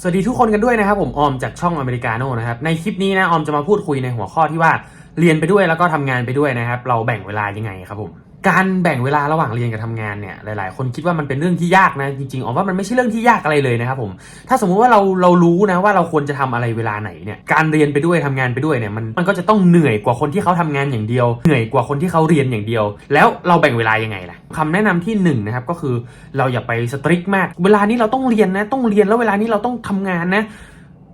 สวัสดีทุกคนกันด้วยนะครับผมออมจากช่องอเมริกาโน่นะครับในคลิปนี้นะออมจะมาพูดคุยในหัวข้อที่ว่าเรียนไปด้วยแล้วก็ทำงานไปด้วยนะครับ เราแบ่งเวลายังไงครับผม การแบ่งเวลาระหว่างเรียนกับทำงานเนี่ยหลายๆ คนคิดว่ามันเป็นเรื่องที่ยากนะจริงๆออมว่ามันไม่ใช่เรื่องที่ยากอะไรเลยนะครับผมถ้าสมมุติว่าเราเรารู้นะว่าเราควรจะทำอะไรเวลาไหนเนี่ยการเรียนไปด้วยทำงานไปด้วยเนี่ยมันมันก็จะต้องเหนื่อยกว่าคนที่เขาทำงานอย่างเดียว เหนื่อยกว่าคนที่เขาเรียนอย่างเดียว แล้วเราแบ่งเวลายังไงล่ะคำแนะนำที่หนึ่งนะครับก็คือเราอย่าไปสตริกมาก เวลานี้เราต้องเรียนนะต้องเรียนแล้วเวลานี้เราต้องทำงานนะ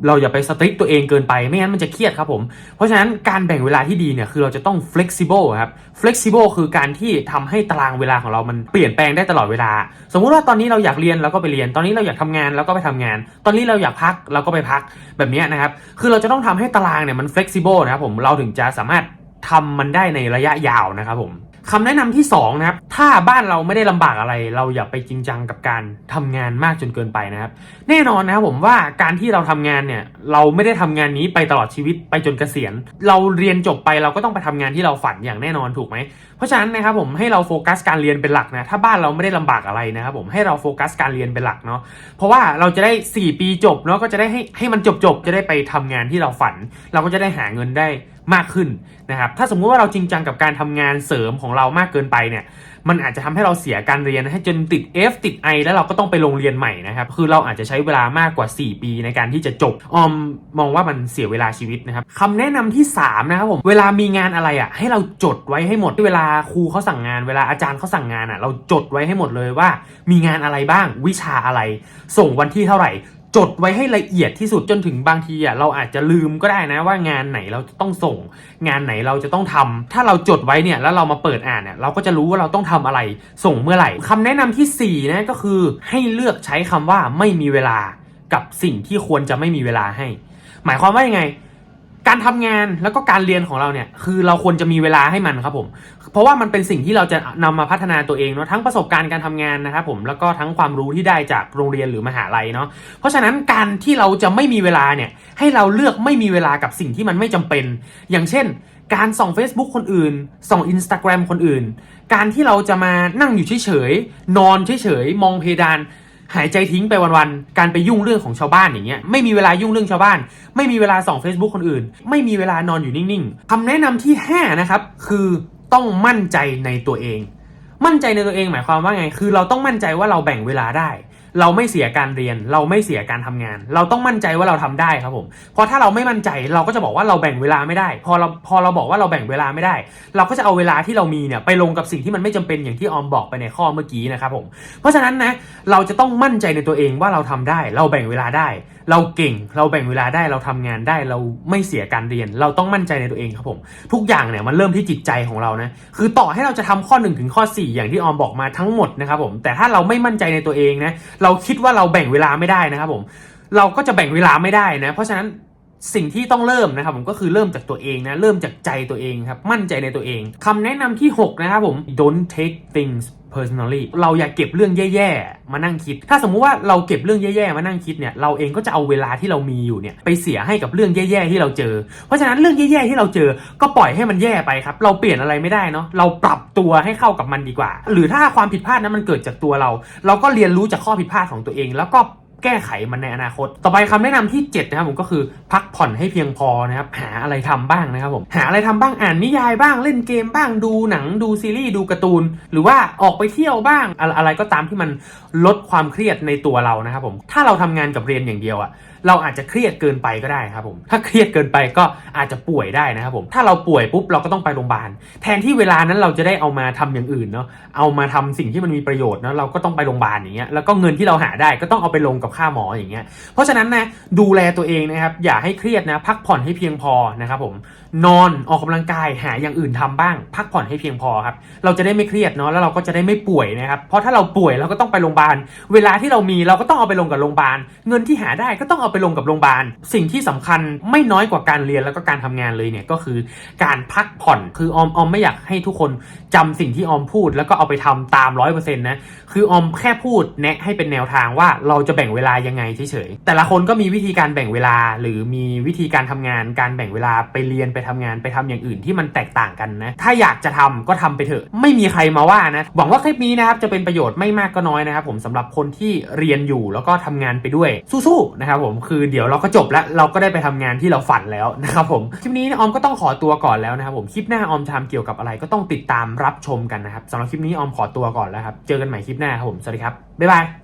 เราอย่าไปสตริกตัวเองเกินไปไม่งั้นมันจะเครียดครับผม เพราะฉะนั้นการแบ่งเวลาที่ดีเนี่ยคือเราจะต้อง flexible ครับ flexible คือการที่ทำให้ตารางเวลาของเรามันเปลี่ยนแปลงได้ตลอดเวลา สมมุติว่าตอนนี้เราอยากเรียนเราก็ไปเรียน ตอนนี้เราอยากทำงานเราก็ไปทำงาน ตอนนี้เราอยากพักเราก็ไปพักแบบนี้นะครับ คือเราจะต้องทำให้ตารางเนี่ยมัน flexible นะครับผมเราถึงจะสามารถทำมันได้ในระยะยาวนะครับผม คำแนะนำที่สองนะครับถ้าบ้านเราไม่ได้ลำบากอะไร เราอย่าไปจริงจังกับการทำงานมากจนเกินไปนะครับ แน่นอนนะครับผมว่าการที่เราทำงานเนี่ยเราไม่ได้ทำงานนี้ไปตลอดชีวิตไปจนเกษียณ เราเรียนจบไปเราก็ต้องไปทำงานที่เราฝันอย่างแน่นอนถูกไหมเพราะฉะนั้นนะครับผมให้เราโฟกัสการเรียนเป็นหลักนะถ้าบ้านเราไม่ได้ลำบากอะไรนะครับผมให้เราโฟกัสการเรียนเป็นหลักเนาะเพราะว่าเราจะได้ 4 ปีจบเนาะก็จะได้ให้ให้มันจบจบจะได้ไปทำงานที่เราฝัน เราก็จะได้หาเงินได้ มากขึ้นนะครับ ถ้าสมมุติว่าเราจริงจังกับการทำงานเสริมของเรามากเกินไปเนี่ย มันอาจจะทำให้เราเสียการเรียนให้จนติด F ติด I แล้วเราก็ต้องไปโรงเรียนใหม่นะครับ คือเราอาจจะใช้เวลามากกว่า 4 ปีในการที่จะจบ ออมมองว่ามันเสียเวลาชีวิตนะครับคำแนะนำที่ 3 นะครับผม เวลามีงานอะไรอะ ให้เราจดไว้ให้หมด เวลาครูเขาสั่งงาน เวลาอาจารย์เขาสั่งงานอะ เราจดไว้ให้หมดเลยว่า มีงานอะไรบ้าง วิชาอะไร ส่งวันที่เท่าไหร่ จดไว้ให้ละเอียดที่สุดจนถึงบางทีอะเราอาจจะลืมก็ได้นะว่างานไหนเราจะต้องส่ง งานไหนเราจะต้องทำถ้าเราจดไว้เนี่ยแล้วเรามาเปิดอ่านเนี่ยเราก็จะรู้ว่าเราต้องทำอะไร ส่งเมื่อไหร่คำแนะนำที่สี่นะก็คือให้เลือกใช้คำว่าไม่มีเวลากับสิ่งที่ควรจะไม่มีเวลาให้ หมายความว่ายังไง การทำงานแล้วก็การเรียนของเราเนี่ยคือเราควรจะมีเวลาให้มันครับผมเพราะว่ามันเป็นสิ่งที่เราจะนำมาพัฒนาตัวเองเนาะทั้งประสบการณ์การทำงานนะครับผมแล้วก็ทั้งความรู้ที่ได้จากโรงเรียนหรือมหาลัยเนาะเพราะฉะนั้นการที่เราจะไม่มีเวลาเนี่ยให้เราเลือกไม่มีเวลากับสิ่งที่มันไม่จำเป็น อย่างเช่น การส่อง Facebook คนอื่น ส่อง Instagram คนอื่น การที่เราจะมานั่งอยู่เฉยๆนอนเฉยๆมองเพดาน หายใจทิ้งไปวันๆ การไปยุ่งเรื่องของชาวบ้านอย่างเงี้ย ไม่มีเวลายุ่งเรื่องชาวบ้าน ไม่มีเวลาส่อง Facebook คนอื่น ไม่มีเวลานอนอยู่นิ่งๆคำแนะนำที่ 5 นะครับ คือต้องมั่นใจในตัวเอง มั่นใจในตัวเองหมายความว่าไง คือเราต้องมั่นใจว่าเราแบ่งเวลาได้ เราไม่เสียการเรียน เราไม่เสียการทำงาน เราต้องมั่นใจว่าเราทำได้ครับผมเพราะถ้าเราไม่มั่นใจเราก็จะบอกว่าเราแบ่งเวลาไม่ได้ พอเราพอเราบอกว่าเราแบ่งเวลาไม่ได้ เราก็จะเอาเวลาที่เรามีเนี่ยไปลงกับสิ่งที่มันไม่จำเป็นอย่างที่ออมบอกไปในข้อเมื่อกี้นะครับผมเพราะฉะนั้นนะเราจะต้องมั่นใจในตัวเองว่าเราทำได้ เราแบ่งเวลาได้ เราเก่ง เราแบ่งเวลาได้เราทำงานได้ เราไม่เสียการเรียน เราต้องมั่นใจในตัวเองครับผมทุกอย่างเนี่ยมันเริ่มที่จิตใจของเรานะคือต่อให้เราจะทำข้อ1ถึงข้อ 4 อย่างที่ออมบอกมาทั้งหมดนะครับผมแต่ถ้าเราไม่มั่นใจในตัวเองนะเราคิดว่าเราแบ่งเวลาไม่ได้นะครับผม เราก็จะแบ่งเวลาไม่ได้นะ เพราะฉะนั้น สิ่งที่ต้องเริ่มนะครับผมก็คือเริ่มจากตัวเองนะเริ่มจากใจตัวเองครับมั่นใจในตัวเองคำแนะนำที่ 6 นะครับผม don't take things personally เราอย่าเก็บเรื่องแย่ๆ มานั่งคิด ถ้าสมมุติว่าเราเก็บเรื่องแย่ๆ มานั่งคิดเนี่ย เราเองก็จะเอาเวลาที่เรามีอยู่เนี่ยไปเสียให้กับเรื่องแย่ๆ ที่เราเจอ เพราะฉะนั้นเรื่องแย่ๆ ที่เราเจอ ก็ปล่อยให้มันแย่ไปครับ เราเปลี่ยนอะไรไม่ได้เนาะ เราปรับตัวให้เข้ากับมันดีกว่า หรือถ้าความผิดพลาดนั้นมันเกิดจากตัวเรา เราก็เรียนรู้จากข้อผิดพลาดของตัวเอง แล้วก็ แก้ไขมันในอนาคต ต่อไปคำแนะนำที่ 7 นะครับผมก็คือพักผ่อนให้เพียงพอนะครับหาอะไรทำบ้างนะครับผมหาอะไรทำบ้างอ่านนิยายบ้างเล่นเกมบ้างดูหนังดูซีรีส์ดูการ์ตูน หรือว่าออกไปเที่ยวบ้างอะไรอะไรก็ตามที่มันลดความเครียดในตัวเรานะครับผมถ้าเราทำงานกับเรียนอย่างเดียวอะ เราอาจจะเครียดเกินไปก็ได้ครับผมถ้าเครียดเกินไปก็อาจจะป่วยได้นะครับผมถ้าเราป่วยปุ๊บเราก็ต้องไปโรงพยาบาลแทนที่เวลานั้นเราจะได้เอามาทำอย่างอื่นเนาะเอามาทำสิ่งที่มันมีประโยชน์เนาะเราก็ต้องไปโรงพยาบาลอย่างเงี้ยแล้วก็เงินที่เราหาได้ก็ต้องเอาไปลงกับค่าหมออย่างเงี้ยเพราะฉะนั้นนะดูแลตัวเองนะครับอย่าให้เครียดนะพักผ่อนให้เพียงพอนะครับผมนอนออกกำลังกายหาอย่างอื่นทำบ้าง พักผ่อนให้เพียงพอครับเราจะได้ไม่เครียดเนาะแล้วเราก็จะได้ไม่ป่วยนะครับเพราะถ้าเราป่วยเราก็ต้องไปโรงพยาบาลเวลาที่เรามีเราก็ต้องเอาไปลงกับโรงพยาบาลเงินที่หาได้ก็ต้องเอาไปลงกับโรงพยาบาล สิ่งที่สำคัญไม่น้อยกว่าการเรียนแล้วก็การทำงานเลยเนี่ยก็คือการพักผ่อนคือออมออมไม่อยากให้ทุกคนจำสิ่งที่ออมพูด แล้วก็เอาไปทำตามร้อยเปอร์เซ็นต์นะคือออมแค่พูดแนะให้เป็นแนวทางว่าเราจะแบ่งเวลาลายังไงเฉยๆแต่ละคนก็มีวิธีการแบ่งเวลา หรือมีวิธีการทำงาน การแบ่งเวลาไปเรียนไปทำงานไปทำอย่างอื่นที่มันแตกต่างกันนะถ้าอยากจะทำก็ทำไปเถอะ ไม่มีใครมาว่านะหวังว่าคลิปนี้นะครับจะเป็นประโยชน์ไม่มากก็น้อยนะครับผมสำหรับคนที่เรียนอยู่แล้วก็ทำงานไปด้วยสู้ๆนะครับผมคือเดี๋ยวเราก็จบแล้วเราก็ได้ไปทำงานที่เราฝันแล้วนะครับผมคลิปนี้ออมก็ต้องขอตัวก่อนแล้วนะครับผมคลิปหน้าออมจะทำเกี่ยวกับอะไรก็ต้องติดตามรับชมกันนะครับสำหรับคลิปนี้ออมขอตัวก่อนแล้วครับเจอกันใหม่คลิปหน้าครับผมสวัสดีครับบ๊ายบาย